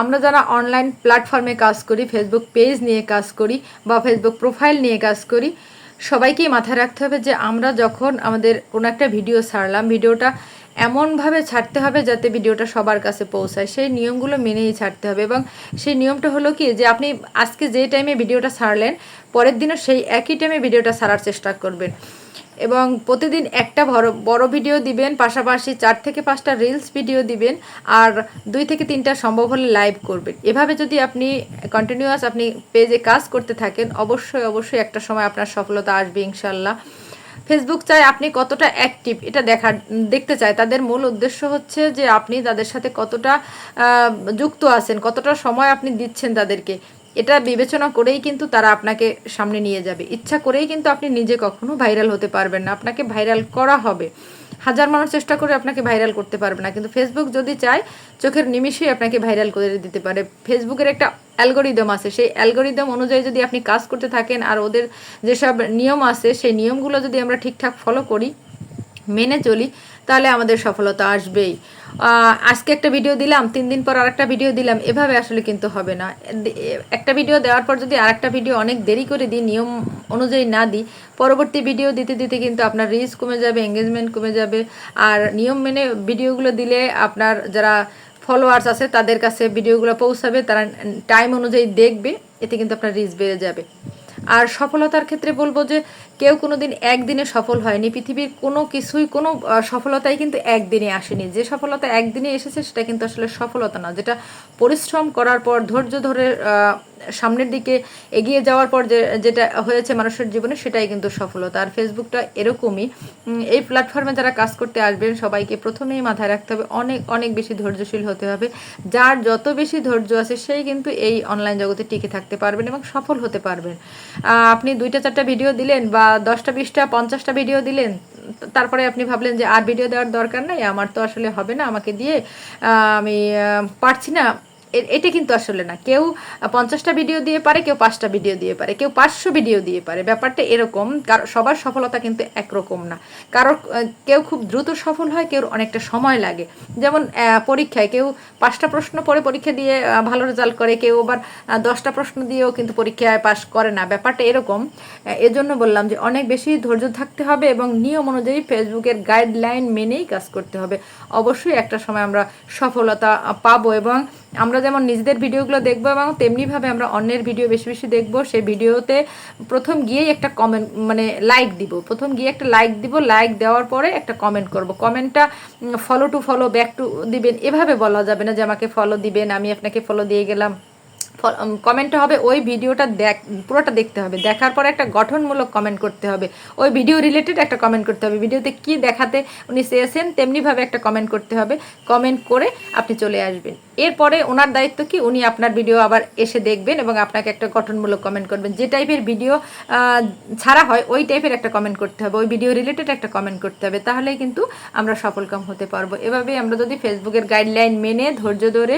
আমরা যারা অনলাইন প্ল্যাটফর্মে কাজ করি ফেসবুক পেজ নিয়ে কাজ করি বা ফেসবুক প্রোফাইল নিয়ে কাজ করি, সবাইকেই মাথায় রাখতে হবে যে আমরা যখন আমাদের কোনো একটা ভিডিও ছাড়লাম ভিডিওটা এমনভাবে ছাড়তে হবে যাতে ভিডিওটা সবার কাছে পৌঁছায়। সেই নিয়মগুলো মেনেই ছাড়তে হবে এবং সেই নিয়মটা হলো কি যে আপনি আজকে যে টাইমে ভিডিওটা ছাড়লেন, পরের দিনও সেই একই টাইমে ভিডিওটা ছাড়ার চেষ্টা করবেন। এবং প্রতিদিন একটা বড় বড় ভিডিও দিবেন, পাশাপাশি চার থেকে পাঁচটা রিলস ভিডিও দিবেন আর দুই থেকে তিনটা সম্ভব হলে লাইভ করবেন। এভাবে যদি আপনি কন্টিনিউয়াস আপনি পেজে কাজ করতে থাকেন, অবশ্যই অবশ্যই একটা সময় আপনার সফলতা আসবে ইনশাল্লাহ। ফেসবুক চায় আপনি কতটা অ্যাক্টিভ এটা দেখা দেখতে চায়। তাদের মূল উদ্দেশ্য হচ্ছে যে আপনি তাদের সাথে কতটা যুক্ত আছেন, কতটা সময় আপনি দিচ্ছেন তাদেরকে। এটা বিবেচনা করেই কিন্তু তারা আপনাকে সামনে নিয়ে যাবে। ইচ্ছা করেই কিন্তু আপনি নিজে কখনো ভাইরাল হতে পারবেন না। আপনাকে ভাইরাল করা হবে। হাজার মানুষ চেষ্টা করে আপনাকে ভাইরাল করতে পারবে না। কিন্তু ফেসবুক যদি চায়, চোখের নিমিশে আপনাকে ভাইরাল করে দিতে পারে। ফেসবুকের একটা অ্যালগোরিদম আছে। সেই অ্যালগোরিদম অনুযায়ী যদি আপনি কাজ করতে থাকেন আর ওদের যেসব নিয়ম আছে, সেই নিয়মগুলো যদি আমরা ঠিকঠাক ফলো করি, মেনে চলি, তাহলে আমাদের সফলতা আসবেই। আজকে একটা ভিডিও দিলাম, তিন দিন পর আরেকটা ভিডিও দিলাম, এভাবে আসলে কিন্তু হবে না। একটা ভিডিও দেওয়ার পর যদি আরেকটা ভিডিও অনেক দেরি করে দিই, নিয়ম অনুযায়ী না দিই, পরবর্তী ভিডিও দিতে দিতে কিন্তু আপনার রিচ কমে যাবে এঙ্গেজমেন্ট কমে যাবে। আর নিয়ম মেনে ভিডিওগুলো দিলে আপনার যারা ফলোয়ার্স আছে, তাদের কাছে ভিডিওগুলো পৌঁছাবে, তারা টাইম অনুযায়ী দেখবে, এতে কিন্তু আপনার রিচ বেড়ে যাবে। আর সফলতার ক্ষেত্রে বলব যে কেউ কোনো দিন একদিনে সফল হয়নি। পৃথিবীর কোনো কিছুই, কোনো সফলতাই কিন্তু একদিনে আসেনি। যে সফলতা একদিনে এসেছে, সেটা কিন্তু আসলে সফলতা না। যেটা পরিশ্রম করার পর, ধৈর্য ধরে সামনের দিকে এগিয়ে যাওয়ার পর যে, যেটা হয়েছে মানুষের জীবনে, সেটাই কিন্তু সফলতা। আর ফেসবুকটা এরকমই। এই প্ল্যাটফর্মে যারা কাজ করতে আসবেন, সবাইকে প্রথমেই মাথায় রাখতে হবে, অনেক অনেক বেশি ধৈর্যশীল হতে হবে। যার যত বেশি ধৈর্য আছে, সেই কিন্তু এই অনলাইন জগতে টিকে থাকতে পারবেন এবং সফল হতে পারবেন। আপনি দুইটা, চারটা ভিডিও দিলেন বা দশটা, বিশটা, পঞ্চাশটা ভিডিও দিলেন, তারপরে আপনি ভাবলেন যে আর ভিডিও দেওয়ার দরকার নাই, আমার তো আসলে হবে না, আমাকে দিয়ে আমি পারছি না। এটা কিন্তু আসলে না। কেউ পঞ্চাশটা ভিডিও দিয়ে পারে, কেউ পাঁচটা ভিডিও দিয়ে পারে, কেউ পাঁচশো ভিডিও দিয়ে পারে। ব্যাপারটা এরকম সবার সফলতা কিন্তু একরকম না। কারোর কেউ খুব দ্রুত সফল হয় কেউ অনেকটা সময় লাগে। যেমন পরীক্ষায় কেউ পাঁচটা প্রশ্ন পরে পরীক্ষা দিয়ে ভালো রেজাল্ট করে, কেউ আবার দশটা প্রশ্ন দিয়েও কিন্তু পরীক্ষায় পাশ করে না। ব্যাপারটা এরকম এজন্য বললাম যে অনেক বেশি ধৈর্য থাকতে হবে এবং নিয়ম অনুযায়ী ফেসবুকের গাইডলাইন মেনেই কাজ করতে হবে। অবশ্যই একটা সময় আমরা সফলতা পাবো এবং আমরা যেমন নিজেদের ভিডিওগুলো দেখব এবং তেমনিভাবে আমরা অন্যের ভিডিও বেশি বেশি দেখব, সেই ভিডিওতে প্রথম গিয়েই একটা কমেন্ট মানে লাইক দিব। প্রথম গিয়ে একটা লাইক দিব লাইক দেওয়ার পরে একটা কমেন্ট করব। কমেন্টটা follow to follow back to দিবেন। এভাবে বলা যাবে না যে আমাকে ফলো দিবেন, আমি আপনাকে ফলো দিয়ে গেলাম। কমেন্টটা হবে ওই ভিডিওটা দেখ, পুরোটা দেখতে হবে। দেখার পরে একটা গঠনমূলক কমেন্ট করতে হবে। ওই ভিডিও রিলেটেড একটা কমেন্ট করতে হবে। ভিডিওতে কি দেখাতে উনি চেয়েছেন, তেমনিভাবে একটা কমেন্ট করতে হবে। কমেন্ট করে আপনি চলে আসবেন। এরপরে ওনার দায়িত্ব কি? উনি আপনার ভিডিও আবার এসে দেখবেন এবং আপনাকে একটা গঠনমূলক কমেন্ট করবেন। যে টাইপের ভিডিও ছাড়া হয়, ওই টাইপের একটা কমেন্ট করতে হবে। ওই ভিডিও রিলেটেড একটা কমেন্ট করতে হবে। তাহলেই কিন্তু আমরা সফলকাম হতে পারব। এভাবে আমরা যদি ফেসবুকের গাইডলাইন মেনে, ধৈর্য ধরে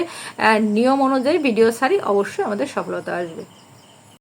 নিয়ম অনুযায়ী ভিডিও ছাড়ি, অবশ্যই আমাদের সফলতা আসবে।